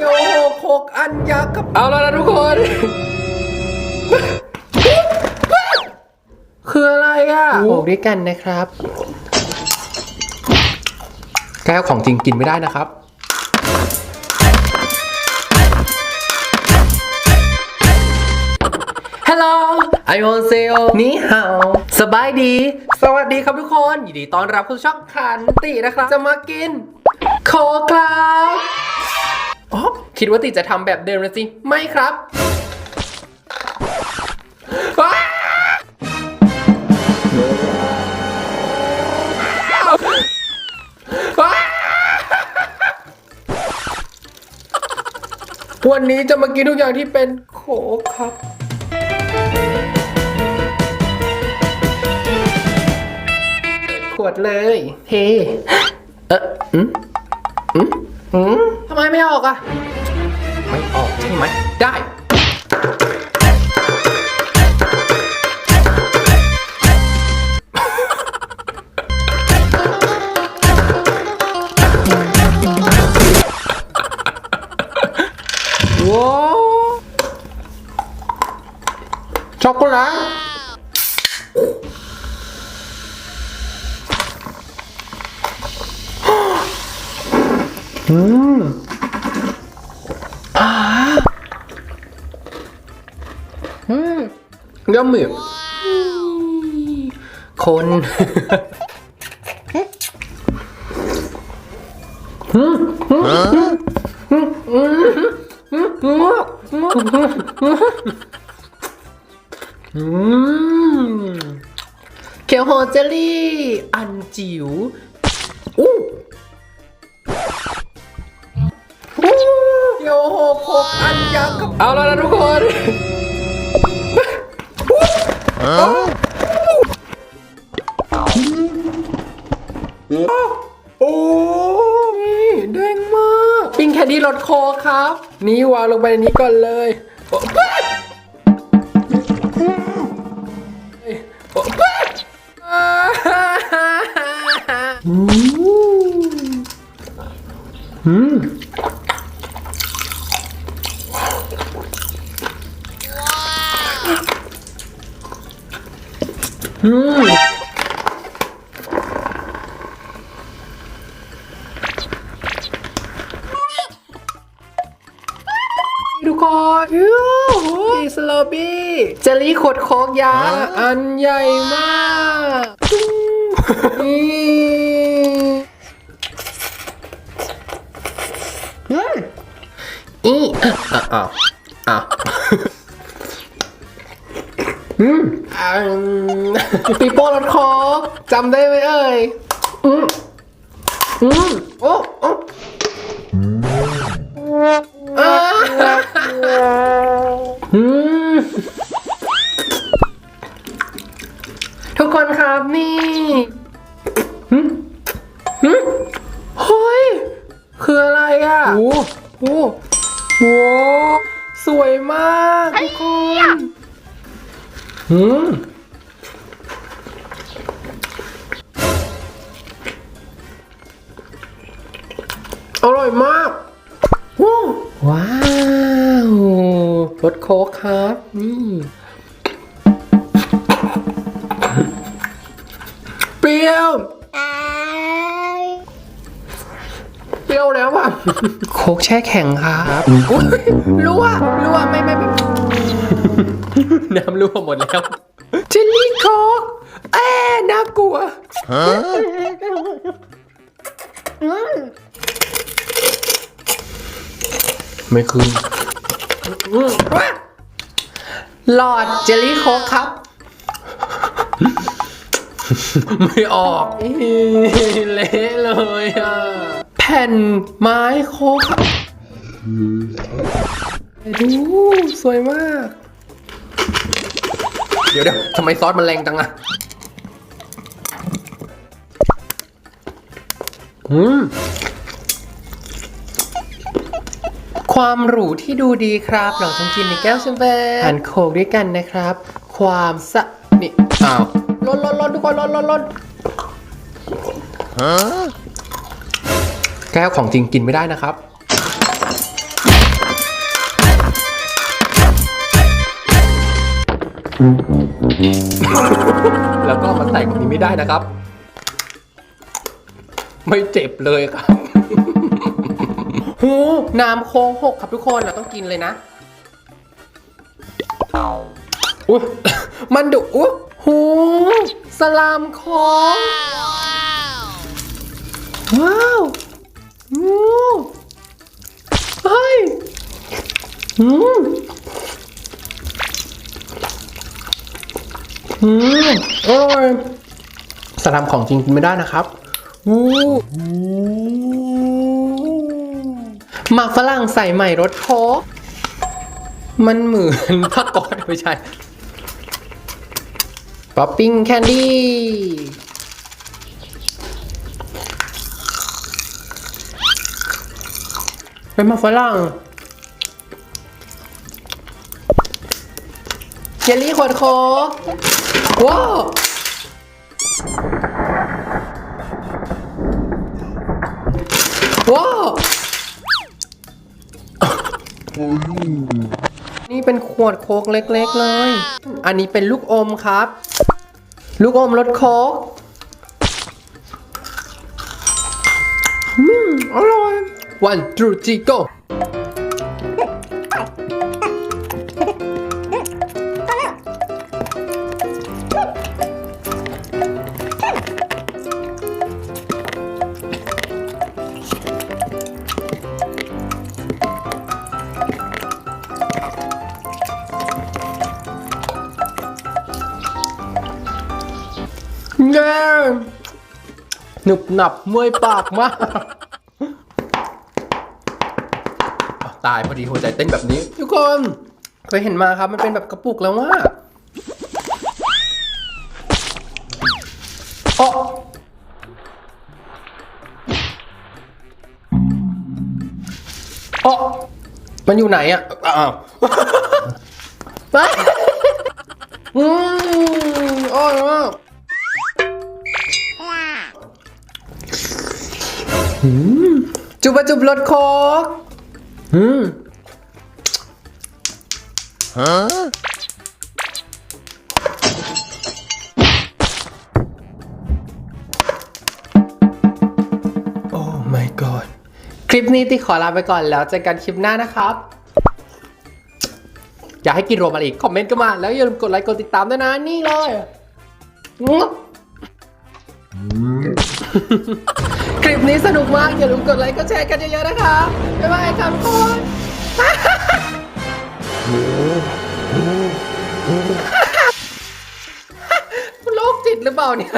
โยกหกอันยักษ์ครับเอาแล้วนะทุกคน คืออะไรอะโขกด้วยกันนะครับ แก้วของจริงกินไม่ได้นะครับฮัลโหลไอโอเซลนี่ฮาวสบายดี สวัสดีครับทุกคน ยินดีต้อนรับเข้าสู่ช่องขันตินะครับ จะมากิน โคครับ อ๋อคิดว่าติจะทำแบบเดิมนะสิ ไม่ครับอ้าอ้าวันนี้จะมากินทุกอย่างที่เป็นโคกครับ ขวดเลย เท เอออืมอืมอืม ไมไม่ออกอะไม่ออกใช่ไหมได้ ว้าวช็อกโกแลตยัม มี่คนเคียวโฮเจลลี่ อันจิ๋วอู้อู้เคียวโฮโคกอันยักษ์เอาแล้วนะทุกคน โอ้นี่แดงมาก ปิ้งแคนดี้รสโคกครับ นี่วางลงไปในนี้ก่อนเลยโอ้โอ้อืมอืม อืมทุกคนยูหูสโลบี้เจลลี่ขวดโคกยาอันใหญ่มากจุ๊งนี่อืมอีอะอะอะ อืมอ่มปีโป้รสโคกจำได้ไหมเอ่ยอืมอืมโอ้โอ้อ่าอืมทุกคนครับนี่หึหึเฮ้ย คืออะไรอะ โอ้โหโห หืมอร่อยมากว้าวรสโค้กครับนี่เปรี้ยวเปรี้ยวแล้วอะ โค้กแช่แข็งครับอุ๊ยรั่วรั่วไม่ไม่ไม่ น้ำรั่วหมดแล้วเจลลี่โค้กเอ๊ะน่ากลัวไม่ขึ้นหลอดเจลลี่โค้กครับ ไม่ออกเละเลยอะ แผ่นไม้โค้กครับดู สวยมากเดี๋ยวเดี๋ยวทำไมซอสมันแรงจังอะอืมความหรูที่ดูดีครับเราต้องกินในแก้วแชมเปญทานโคกด้วยกันนะครับ ความสะนี่อ้าวลดลดลดทุกคนลดลดลดแก้วของจริงกินไม่ได้นะครับ แล้วก็มาใส่แบบนี้ไม่ได้นะครับ ไม่เจ็บเลยครับหูน้ำโค้งหกครับทุกคนเราต้องกินเลยนะอุ้ยมันดุอุ้ยหูสลามโค้งว้าวอู้เฮ้ยอืม อืมอร่อยสลามของจริงกินไม่ได้นะครับอู้หมากฝรั่งใส่ใหม่รสโคกมันเหมือนผ้าก๊อตไม่ใช่ป๊อปปิ้งแคนดี้เป็นหมากฝรั่งเยลลี่ขวดโค ว้าวว้าวนี่เป็นขวดโค้กเล็ก ๆ เลย อันนี้เป็นลูกอมครับ ลูกอมรสโค้กอืมอร่อย one two three go เย้หนึบหนับเมื่อยปากมากตายพอดีหัวใจเต้นแบบนี้ ทุกคนเคยเห็นมาครับมันเป็นแบบกระปุกแล้วว่าอ๋ออ๋อมันอยู่ไหนอะอ้าวไปอืมอร่อมาก จุบจุบรสโคกอืมโอ้ my god คลิปนี้ติขอลาไปก่อนแล้วเจอกันคลิปหน้านะครับ อยากให้กินรวมอะไรอีก คอมเมนต์ก็มา แล้วอย่าลืมกดไลค์กดติดตามด้วยนะ นี่เลย คลิปนี้สนุกมาก อย่าลืมกดไลค์กดแชร์กันเยอะๆนะคะ บ๊ายบายครับทุกคนคุณโรคจิตหรือเปล่าเนี่ย